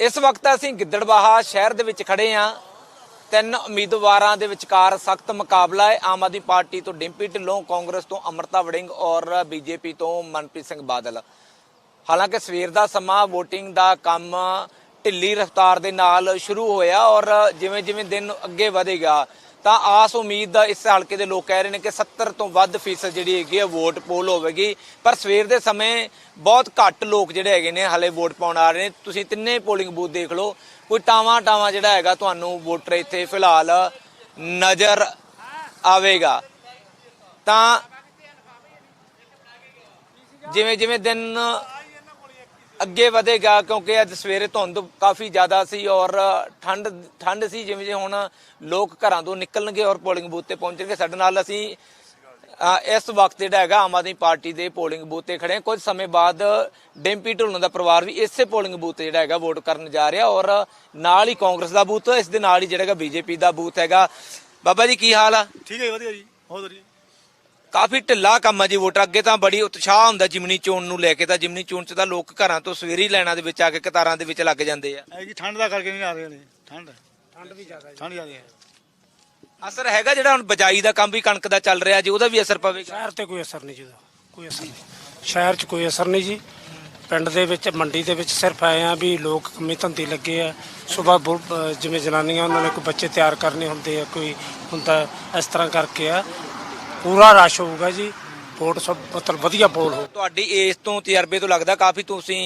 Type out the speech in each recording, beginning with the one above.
ਇਸ ਵਕਤ ਅਸੀਂ ਗਿੱਦੜਬਾਹਾ ਸ਼ਹਿਰ ਦੇ ਵਿੱਚ ਖੜੇ ਹਾਂ। ਤਿੰਨ ਉਮੀਦਵਾਰਾਂ ਦੇ ਵਿਚਕਾਰ ਸਖਤ ਮੁਕਾਬਲਾ ਹੈ। ਆਮ ਆਦਮੀ ਪਾਰਟੀ ਤੋਂ ਡਿੰਪੀ ਢਿੱਲੋਂ, ਕਾਂਗਰਸ ਤੋਂ ਅਮਰਤਾ ਵੜਿੰਗ ਔਰ ਬੀਜੇਪੀ ਤੋਂ ਮਨਪ੍ਰੀਤ ਸਿੰਘ ਬਾਦਲ। ਹਾਲਾਂਕਿ ਸਵੇਰ ਦਾ ਸਮਾਂ VOTING ਦਾ ਕੰਮ ਢਿੱਲੀ ਰਫ਼ਤਾਰ ਦੇ ਨਾਲ ਸ਼ੁਰੂ ਹੋਇਆ ਔਰ ਜਿਵੇਂ ਜਿਵੇਂ ਦਿਨ ਅੱਗੇ ਵਧੇਗਾ ਤਾਂ ਆਸ ਉਮੀਦ ਦਾ ਇਸ ਹਲਕੇ ਦੇ ਲੋਕ ਕਹਿ ਰਹੇ ਨੇ ਕਿ 70 ਤੋਂ ਵੱਧ ਫੀਸਦ ਜਿਹੜੀ ਹੈਗੀ ਹੈ ਵੋਟ ਪੋਲ ਹੋਵੇਗੀ। ਪਰ ਸਵੇਰ ਦੇ ਸਮੇਂ ਬਹੁਤ ਘੱਟ ਲੋਕ ਜਿਹੜੇ ਹੈਗੇ ਨੇ ਹਲੇ ਵੋਟ ਪਾਉਣ ਆ ਰਹੇ ਨੇ। ਤੁਸੀਂ ਤਿੰਨੇ ਪੋਲਿੰਗ ਬੂਥ ਦੇਖ ਲਓ। ਕੋਈ ਟਾਵਾਂ ਟਾਵਾਂ ਜਿਹੜਾ ਹੈਗਾ ਤੁਹਾਨੂੰ ਵੋਟਰ ਇੱਥੇ ਫਿਲਹਾਲ ਨਜ਼ਰ ਆਵੇਗਾ। ਤਾਂ ਜਿਵੇਂ ਜਿਵੇਂ ਦਿਨ ਅੱਗੇ ਵਧੇਗਾ ਕਿਉਂਕਿ ਅੱਜ ਸਵੇਰੇ ਧੁੰਦ ਕਾਫੀ ਜ਼ਿਆਦਾ ਸੀ ਔਰ ਠੰਡ ਠੰਡ ਸੀ ਜਿਵੇਂ ਜਿਵੇਂ ਹੁਣ ਲੋਕ ਘਰਾਂ ਤੋਂ ਨਿਕਲਣਗੇ ਔਰ ਪੋਲਿੰਗ ਬੂਥ ਤੇ ਪਹੁੰਚਣਗੇ ਸਾਡੇ ਨਾਲ ਅਸੀਂ ਇਸ ਵਕਤ ਜਿਹੜਾ ਹੈਗਾ ਆਮ ਆਦਮੀ ਪਾਰਟੀ ਦੇ ਪੋਲਿੰਗ ਬੂਥ ਤੇ ਖੜੇ ਹਾਂ। ਕੁਝ ਸਮੇਂ ਬਾਅਦ ਡੈਂਪੀ ਢੁੱਲਣ ਦਾ ਪਰਿਵਾਰ ਵੀ ਇਸੇ ਪੋਲਿੰਗ ਬੂਥ ਤੇ ਜਿਹੜਾ ਹੈਗਾ ਵੋਟ ਕਰਨ ਜਾ ਰਿਹਾ ਔਰ ਨਾਲ ਹੀ ਕਾਂਗਰਸ ਦਾ ਬੂਥ ਇਸ ਦੇ ਨਾਲ ਹੀ ਜਿਹੜਾ ਹੈਗਾ ਬੀਜੇਪੀ ਦਾ ਬੂਥ ਹੈਗਾ। ਬਾਬਾ ਜੀ ਕੀ ਹਾਲ ਆ? ਠੀਕ ਹੈ ਜੀ, ਵਧੀਆ ਜੀ ਬਹੁਤ ਵਧੀਆ। ਕਾਫੀ ਢਿੱਲਾ ਕੰਮ ਆ ਜੀ ਵੋਟਰ। ਅੱਗੇ ਤਾਂ ਬੜੀ ਉਤਸ਼ਾਹ ਹੁੰਦਾ ਜਿਮਨੀ ਚੋਣ ਨੂੰ ਲੈ ਕੇ ਤਾਂ ਜਿਮਨੀ ਚੋਣ ਚ ਤਾਂ ਲੋਕ ਘਰਾਂ ਤੋਂ ਸਵੇਰੀ ਲਾਈਨਾਂ ਦੇ ਵਿੱਚ ਆ ਕੇ ਕਤਾਰਾਂ ਦੇ ਵਿੱਚ ਲੱਗ ਜਾਂਦੇ ਆ। ਐ ਜੀ ਠੰਡ ਦਾ ਕਰਕੇ ਨਹੀਂ ਆ ਰਹੇ ਨੇ। ਠੰਡ। ਠੰਡ ਵੀ ਜ਼ਿਆਦਾ ਠੰਡ ਜ਼ਿਆਦਾ ਹੈ। ਅਸਰ ਹੈਗਾ ਜਿਹੜਾ ਹੁਣ ਬਜਾਈ ਦਾ ਕੰਮ ਵੀ ਕਣਕ ਦਾ ਚੱਲ ਰਿਹਾ ਜੀ ਉਹਦਾ ਵੀ ਅਸਰ ਪਵੇਗਾ? ਸ਼ਹਿਰ ਤੇ ਕੋਈ ਅਸਰ ਨਹੀਂ ਜੀ ਉਹਦਾ। ਕੋਈ ਅਸਰ ਨਹੀਂ। ਸ਼ਹਿਰ 'ਚ ਕੋਈ ਅਸਰ ਨਹੀਂ ਜੀ। ਪਿੰਡ ਦੇ ਵਿੱਚ ਮੰਡੀ ਦੇ ਵਿੱਚ ਸਿਰਫ ਆਏ ਆ ਵੀ ਲੋਕ ਕੰਮੀ ਧੰਦੇ ਲੱਗੇ ਆ। ਸਵੇਰ ਜਿਵੇਂ ਜਨਾਨੀਆਂ ਉਹਨਾਂ ਨੇ ਕੋਈ ਬੱਚੇ ਤਿਆਰ ਕਰਨੇ ਹੁੰਦੇ ਆ ਕੋਈ ਹੁੰਦਾ ਇਸ ਤਰ੍ਹਾਂ ਕਰਕੇ ਆ। ਪੂਰਾ ਰਸ਼ ਹੋਊਗਾ ਜੀ। ਵੋਟ ਸਭ ਮਤਲਬ ਵਧੀਆ ਪੋਲ ਹੋ ਤੁਹਾਡੀ ਇਸ ਤੋਂ ਤਜਰਬੇ ਤੋਂ ਲੱਗਦਾ ਕਾਫੀ ਤੁਸੀਂ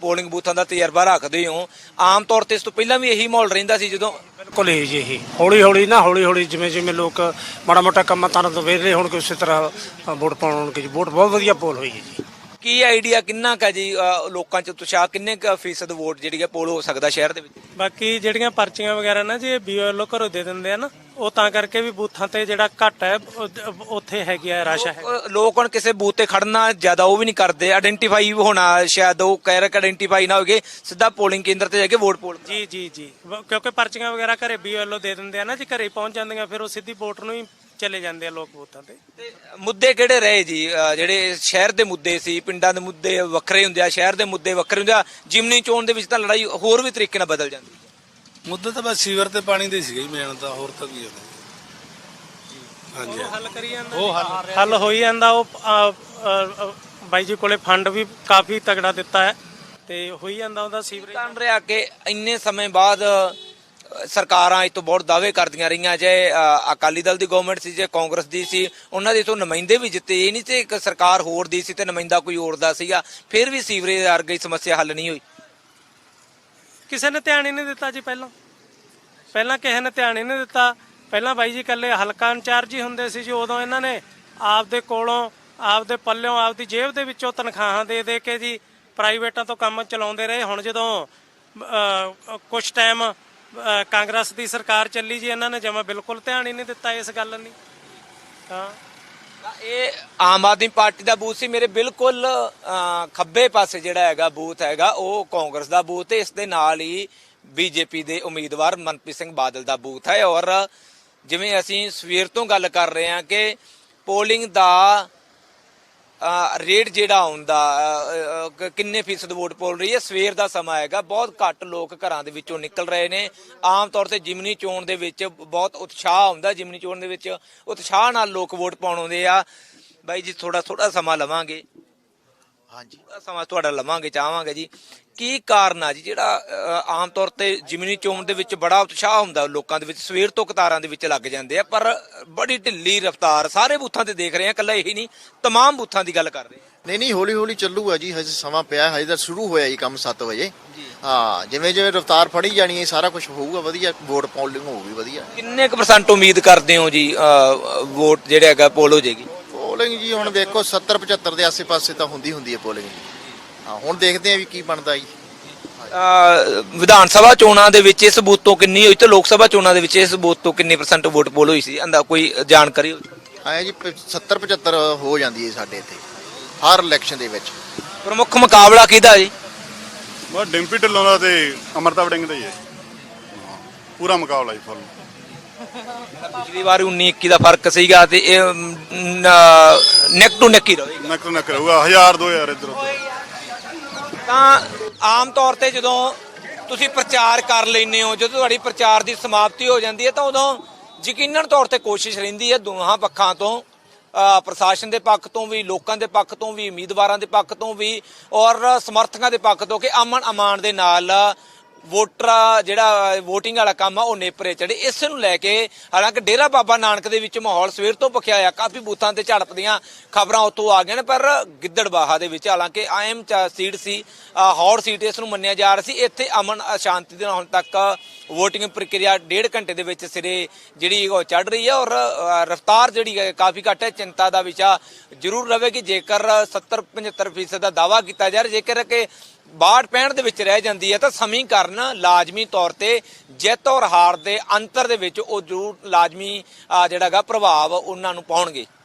ਪੋਲਿੰਗ ਬੂਥਾਂ ਦਾ ਤਜਰਬਾ ਰੱਖਦੇ ਹੋ। ਆਮ ਤੌਰ ਤੇ ਇਸ ਤੋਂ ਪਹਿਲਾਂ ਵੀ ਇਹੀ ਮਾਹੌਲ ਰਹਿੰਦਾ ਸੀ ਜਦੋਂ ਬਿਲਕੁਲ ਇਹ ਜੀ ਇਹ ਹੌਲੀ ਹੌਲੀ ਨਾ ਹੌਲੀ ਹੌਲੀ ਜਿਵੇਂ ਜਿਵੇਂ ਲੋਕ ਮਾੜਾ ਮੋਟਾ ਕੰਮਾਂ ਤਾਂ ਤੋਂ ਵਿਹਲੇ ਹੋਣਗੇ ਉਸੇ ਤਰ੍ਹਾਂ ਵੋਟ ਪਾਉਣ ਹੋਣਗੇ ਜੀ। ਵੋਟ ਬਹੁਤ ਵਧੀਆ ਪੋਲ ਹੋਈ ਹੈ ਜੀ। ਕੀ ਆਈਡੀਆ ਕਿੰਨਾ ਕਾ ਜੀ ਲੋਕਾਂ ਚ ਉਤਸ਼ਾਹ ਕਿੰਨੇ ਕ ਫੀਸਦ ਵੋਟ ਜਿਹੜੀ ਹੈ ਪੋਲ ਹੋ ਸਕਦਾ ਸ਼ਹਿਰ ਦੇ ਵਿੱਚ? ਬਾਕੀ ਜਿਹੜੀਆਂ ਪਰਚੀਆਂ ਵਗੈਰਾ ਨਾ ਜੇ ਬੀਓਐਲਓ ਘਰੋਂ ਦੇ ਦਿੰਦੇ ਆ ਨਾ। ਉਹ ਤਾਂ ਕਰਕੇ ਵੀ ਬੂਥਾਂ ਤੇ ਜਿਹੜਾ ਘੱਟ ਹੈ ਉਹ- ਉੱਥੇ ਹੈਗੀ ਆ ਰਸ਼ ਹੈ। ਲੋਕ ਹੁਣ ਕਿਸੇ ਬੂਥ ਤੇ ਖੜਨਾ ਜ਼ਿਆਦਾ ਉਹ ਵੀ ਨਹੀਂ ਕਰਦੇ। ਆਇਡੈਂਟੀਫਾਈ ਹੋਣਾ ਸ਼ਾਇਦ ਉਹ ਕਹਿ ਰਹੇ ਆਇਡੈਂਟੀਫਾਈ ਨਾ ਹੋਗੇ ਸਿੱਧਾ ਪੋਲਿੰਗ ਕੇਂਦਰ ਤੇ ਜਾ ਕੇ ਵੋਟ ਪੋਲ ਜੀ ਜੀ ਜੀ। ਵ- ਕਿਉਂਕਿ ਪਰਚੀਆਂ ਵਗੈਰਾ ਘਰੇ ਬੀਓਐਲਓ ਦੇ ਦਿੰਦੇ ਆ ਨਾ ਜੇ ਘਰੇ ਪਹੁੰਚ ਜਾਂਦੀਆਂ ਫਿਰ ਉਹ ਸਿੱਧੀ ਵੋਟ ਨੂੰ ਹੀ ਚਲੇ ਜਾਂਦੇ ਆ ਲੋਕ ਬੂਥਾਂ ਤੇ। ਤੇ ਮੁੱਦੇ ਕਿਹੜੇ ਰਹੇ ਜੀ? ਜਿਹੜੇ ਸ਼ਹਿਰ ਦੇ ਮੁੱਦੇ ਸੀ ਪਿੰਡਾਂ ਦੇ ਮੁੱਦੇ ਵੱਖਰੇ ਹੁੰਦੇ ਆ ਸ਼ਹਿਰ ਦੇ ਮੁੱਦੇ ਵੱਖਰੇ ਹੁੰਦੇ ਆ ਜਿਮਨੀ ਚੋਣ ਦੇ ਵਿੱਚ ਤਾਂ ਲੜਾਈ ਹੋਰ ਵੀ ਤਰੀਕੇ ਨਾਲ ਬਦਲ ਜਾਂਦੀ। ਹੈ ਮੁੱਦਾ ਤਾਂ ਬਸ ਸੀਵਰ ਤੇ ਪਾਣੀ ਦੇ ਸੀਗਾ ਹੀ ਮੇਨ ਤਾਂ ਹੋਰ ਤਾਂ ਕੀ ਹੋਣਾ। ਹਾਂਜੀ ਉਹ ਹੱਲ ਕਰੀ ਜਾਂਦਾ ਉਹ ਹੱਲ ਹੋਈ ਜਾਂਦਾ ਉਹ ਅ, ਅ, ਅ, ਬਾਈ ਜੀ ਕੋਲੇ ਫੰਡ ਵੀ ਕਾਫੀ ਤਗੜਾ ਦਿੱਤਾ ਹੈ ਤੇ ਹੋਈ ਜਾਂਦਾ ਉਹਦਾ ਸੀਵਰੇਜ। ਤਾਂ ਰਿਹਾ ਕਿ ਇੰਨੇ ਸਮੇਂ ਬਾਅਦ ਅ, ਸਰਕਾਰਾਂ ਤੋਂ ਬਹੁਤ ਦਾਅਵੇ ਕਰਦੀਆਂ ਰਹੀਆਂ ਜੇ ਅ, ਅਕਾਲੀ ਦਲ ਦੀ ਗਵਰਨਮੈਂਟ ਸੀ ਜੇ ਕਾਂਗਰਸ ਦੀ ਸੀ ਉਹਨਾਂ ਦੇ ਤੋਂ ਨੁਮਾਇੰਦੇ ਵੀ ਜਿੱਤੇ ਇਹ ਨਹੀਂ ਤੇ ਇੱਕ ਸਰਕਾਰ ਹੋਰ ਦੀ ਸੀ ਤੇ ਨੁਮਾਇੰਦਾ ਕੋਈ ਹੋਰ ਦਾ ਸੀਗਾ ਫਿਰ ਵੀ ਸੀਵਰੇਜ ਵਰਗੀ ਸਮੱਸਿਆ ਹੱਲ ਨਹੀਂ ਹੋਈ। ਕਿਸੇ ਨੇ ਧਿਆਨ ਹੀ ਨਹੀਂ ਦਿੱਤਾ ਜੀ ਪਹਿਲਾਂ। ਪਹਿਲਾਂ ਕਿਸੇ ਨੇ ਧਿਆਨ ਹੀ ਨਹੀਂ ਦਿੱਤਾ। ਪਹਿਲਾਂ ਬਾਈ ਜੀ ਇਕੱਲੇ ਹਲਕਾ ਇੰਚਾਰਜ ਹੀ ਹੁੰਦੇ ਸੀ ਜੀ, ਉਦੋਂ ਇਹਨਾਂ ਨੇ ਆਪਦੇ ਕੋਲੋਂ, ਆਪਦੇ ਪੱਲਿਓਂ, ਆਪਦੀ ਜੇਬ ਦੇ ਵਿੱਚੋਂ ਤਨਖਾਹਾਂ ਦੇ ਦੇ ਕੇ ਜੀ ਪ੍ਰਾਈਵੇਟਾਂ ਤੋਂ ਕੰਮ ਚਲਾਉਂਦੇ ਰਹੇ। ਹੁਣ ਜਦੋਂ ਕੁਝ ਟਾਈਮ ਕਾਂਗਰਸ ਦੀ ਸਰਕਾਰ ਚੱਲੀ ਜੀ, ਇਹਨਾਂ ਨੇ ਜਮਾ ਬਿਲਕੁਲ ਧਿਆਨ ਹੀ ਨਹੀਂ ਦਿੱਤਾ ਇਸ ਗੱਲ ਨਹੀਂ ਹਾਂ ਇਹ ਆਮ ਆਦਮੀ ਪਾਰਟੀ ਦਾ ਬੂਥ ਸੀ। ਮੇਰੇ ਬਿਲਕੁਲ ਖੱਬੇ ਪਾਸੇ ਜਿਹੜਾ ਹੈਗਾ ਬੂਥ ਹੈਗਾ, ਉਹ ਕਾਂਗਰਸ ਦਾ ਬੂਥ ਹੈ ਇਸ ਦੇ ਨਾਲ ਹੀ ਬੀਜੇਪੀ ਦੇ ਉਮੀਦਵਾਰ ਮਨਪ੍ਰੀਤ ਸਿੰਘ ਬਾਦਲ ਦਾ ਬੂਥ ਹੈ। ਔਰ ਜਿਵੇਂ ਅਸੀਂ ਸਵੇਰ ਤੋਂ ਗੱਲ ਕਰ ਰਹੇ ਹਾਂ ਕਿ ਪੋਲਿੰਗ ਦਾ ਰੇਟ ਜਿਹੜਾ ਅ, ਕਿੰਨੇ ਫੀਸਦ ਵੋਟ ਪੋਲ ਰਹੀ ਹੈ ਸਵੇਰ ਦਾ ਸਮਾਂ ਹੈਗਾ। ਬਹੁਤ ਘੱਟ ਲੋਕ ਘਰਾਂ ਦੇ ਵਿੱਚੋਂ ਨਿਕਲ ਰਹੇ ਨੇ। ਆਮ ਤੌਰ ਤੇ ਜਿਮਨੀ ਚੋਣ ਦੇ ਵਿੱਚ ਬਹੁਤ ਉਤਸ਼ਾਹ ਹੁੰਦਾ ਜਿਮਨੀ ਚੋਣ ਦੇ ਵਿੱਚ ਉਤਸ਼ਾਹ ਨਾਲ ਲੋਕ ਵੋਟ ਪਾਉਣ ਆਉਂਦੇ ਆ। ਬਾਈ ਜੀ ਥੋੜਾ ਥੋੜਾ ਸਮਾਂ ਲਵਾਂਗੇ। ਹਾਂਜੀ। ਥੋੜਾ ਸਮਾਂ ਤੁਹਾਡਾ ਲਵਾਂਗੇ ਚਾਹਾਂਗੇ ਜੀ। ਕੀ ਕਾਰਨ ਆ ਜੀ? ਜਿਹੜਾ ਆਮ ਤੌਰ ਤੇ ਜਿਮਨੀ ਚੋਣ ਦੇ ਵਿੱਚ ਬੜਾ ਉਤਸ਼ਾਹ ਹੁੰਦਾ ਲੋਕਾਂ ਦੇ ਵਿੱਚ ਸਵੇਰ ਤੋਂ ਕਤਾਰਾਂ ਦੇ ਵਿੱਚ ਲੱਗ ਜਾਂਦੇ ਆ ਪਰ ਬੜੀ ਢਿੱਲੀ ਰਫ਼ਤਾਰ ਸਾਰੇ ਬੂਥਾਂ ਤੇ ਦੇਖ ਰਹੇ ਆ ਇਕੱਲਾ ਇਹੀ ਨਹੀਂ ਤਮਾਮ ਬੂਥਾਂ ਦੀ ਗੱਲ ਕਰ ਰਹੇ ਆ। ਨਹੀਂ ਨਹੀਂ ਹੌਲੀ ਹੌਲੀ ਚੱਲੂਗਾ ਜੀ ਹਜੇ ਸਮਾਂ ਪਿਆ ਹੈ, ਹਜੇ ਸ਼ੁਰੂ ਹੋਇਆ ਜੀ ਕੰਮ 7 ਵਜੇ। ਹਾਂ ਜਿਵੇਂ ਜਿਵੇਂ ਰਫਤਾਰ ਫੜੀ ਜਾਣੀ ਹੈ ਸਾਰਾ ਕੁਝ ਹੋਊਗਾ ਵਧੀਆ ਵੋਟ ਪੋਲਿੰਗ ਹੋਊਗੀ ਵਧੀਆ। ਕਿੰਨੇ ਕੁ ਪਰਸੈਂਟ ਉਮੀਦ ਕਰਦੇ ਹੋ ਜੀ ਵੋਟ ਜਿਹੜਾ ਹੈਗਾ ਪੋਲ ਹੋ ਜਾਏਗੀ? ਪੋਲਿੰਗ ਜੀ ਹੁਣ ਵੇਖੋ 70 75 ਦੇ ਆਸੇ-ਪਾਸੇ ਤਾਂ ਹੁੰਦੀ ਹੁੰਦੀ ਹੈ ਪੋਲਿੰਗ। ਜੀ ਹਾਂ ਹੁਣ ਦੇਖਦੇ ਆ ਵੀ ਕੀ ਬਣਦਾ ਜੀ। ਅ, ਵਿਧਾਨ ਸਭਾ ਚੋਣਾਂ ਦੇ ਵਿੱਚ ਇਸ ਬੂਥ ਤੋਂ ਕਿੰਨੀ ਹੋਈ ਤੇ ਲੋਕ ਸਭਾ ਚੋਣਾਂ ਦੇ ਵਿੱਚ ਇਸ ਬੂਥ ਤੋਂ ਕਿੰਨੀ ਪਰਸੈਂਟ ਵੋਟ ਪੋਲ ਹੋਈ ਸੀ? ਅੰਦਾ ਕੋਈ ਜਾਣਕਾਰੀ? ਆਇਆ ਜੀ 70 75 ਹੋ ਜਾਂਦੀ ਹੈ ਸਾਡੇ ਇੱਥੇ ਹਰ ਇਲੈਕਸ਼ਨ ਦੇ ਵਿੱਚ। ਪ੍ਰਮੁੱਖ ਮੁਕਾਬਲਾ ਕਿਹਦਾ ਜੀ? ਬਸ ਡਿੰਪੀ ਢਿੱਲੋਂ ਦਾ ਤੇ ਅਮਰਤਾ ਵੜਿੰਗ ਦਾ ਹੀ ਹੈ। ਹਾਂ, ਪੂਰਾ ਮੁਕਾਬਲਾ ਜੀ ਫੁੱਲ ਪਿਛਲੀ ਵਾਰ 19 21 ਦਾ ਫ਼ਰਕ ਸੀਗਾ ਤੇ ਇਹ ਨੈਕ ਟੂ ਨੈਕ ਹੀ ਰਹੇਗਾ। ਨੱਕ ਨੱਕ ਰਹੂਗਾ 1000 2000 ਇੱਧਰ ਉੱਧਰ। ਤਾਂ ਆਮ ਤੌਰ ਤੇ ਜਦੋਂ ਤੁਸੀਂ ਪ੍ਰਚਾਰ ਕਰ ਲੈਂਦੇ ਹੋ, ਜਦੋਂ ਤੁਹਾਡੀ ਪ੍ਰਚਾਰ ਦੀ ਸਮਾਪਤੀ ਹੋ ਜਾਂਦੀ ਹੈ, ਤਾਂ ਉਦੋਂ ਯਕੀਨਨ ਤੌਰ ਤੇ ਕੋਸ਼ਿਸ਼ ਰਹਿੰਦੀ ਹੈ ਦੋਹਾਂ ਪੱਖਾਂ ਤੋਂ ਪ੍ਰਸ਼ਾਸਨ ਦੇ ਪੱਖ ਤੋਂ ਵੀ, ਲੋਕਾਂ ਦੇ ਪੱਖ ਤੋਂ ਵੀ, ਉਮੀਦਵਾਰਾਂ ਦੇ ਪੱਖ ਤੋਂ ਵੀ ਔਰ ਸਮਰਥਕਾਂ ਦੇ ਪੱਖ ਤੋਂ ਕਿ ਅਮਨ ਅਮਾਨ ਦੇ ਨਾਲ ਵੋਟਰ ਜਿਹੜਾ VOTING ਵਾਲਾ ਕੰਮ ਆ, ਉਹ ਨੇਪਰੇ ਚੜੇ ਇਸ ਨੂੰ ਲੈ ਕੇ ਹਾਲਾਂਕਿ ਡੇਰਾ ਬਾਬਾ ਨਾਨਕ ਦੇ ਵਿੱਚ ਮਾਹੌਲ ਸਵੇਰ ਤੋਂ ਭਖਿਆ ਆ, ਕਾਫੀ ਬੂਥਾਂ ਤੇ ਝੜਪ ਦੀਆਂ ਖਬਰਾਂ ਉੱਥੋਂ ਆ ਗਈਆਂ ਨੇ, ਪਰ ਗਿੱਦੜਬਾਹਾ ਦੇ ਵਿੱਚ ਹਾਲਾਂਕਿ ਆਇਮ ਸੀਟ ਸੀ ਹੌਟ ਸੀਟ ਇਸ ਨੂੰ ਮੰਨਿਆ ਜਾ ਰਿਹਾ ਸੀ। ਇੱਥੇ ਅਮਨ ਸ਼ਾਂਤੀ ਦੇ ਨਾਲ ਹੁਣ ਤੱਕ VOTING ਪ੍ਰਕਿਰਿਆ ਡੇਢ ਘੰਟੇ ਦੇ ਵਿੱਚ ਸਿਰੇ ਜਿਹੜੀ ਉਹ ਚੜ ਰਹੀ ਹੈ ਔਰ ਰਫ਼ਤਾਰ ਜਿਹੜੀ ਹੈ ਕਾਫੀ ਘੱਟ ਹੈ। ਚਿੰਤਾ ਦਾ ਵਿਸ਼ਾ ਜ਼ਰੂਰ ਰਹੇਗੀ। ਜੇਕਰ 70 75% ਦਾ ਦਾਵਾ ਕੀਤਾ ਜਾ ਰਿਹਾ ਜੇਕਰ ਕਿ ਬਾੜ ਪੈਣ ਦੇ ਵਿੱਚ ਰਹਿ ਜਾਂਦੀ ਹੈ ਤਾਂ ਸਮੀਕਰਨ ਲਾਜ਼ਮੀ ਤੌਰ ਤੇ ਜਿੱਤ ਔਰ ਹਾਰ ਦੇ ਅੰਤਰ ਦੇ ਵਿੱਚ ਉਹ ਜ਼ਰੂਰ ਲਾਜ਼ਮੀ ਅ, ਜਿਹੜਾ ਗਾ ਪ੍ਰਭਾਵ ਉਹਨਾਂ ਨੂੰ ਪਾਉਣਗੇ।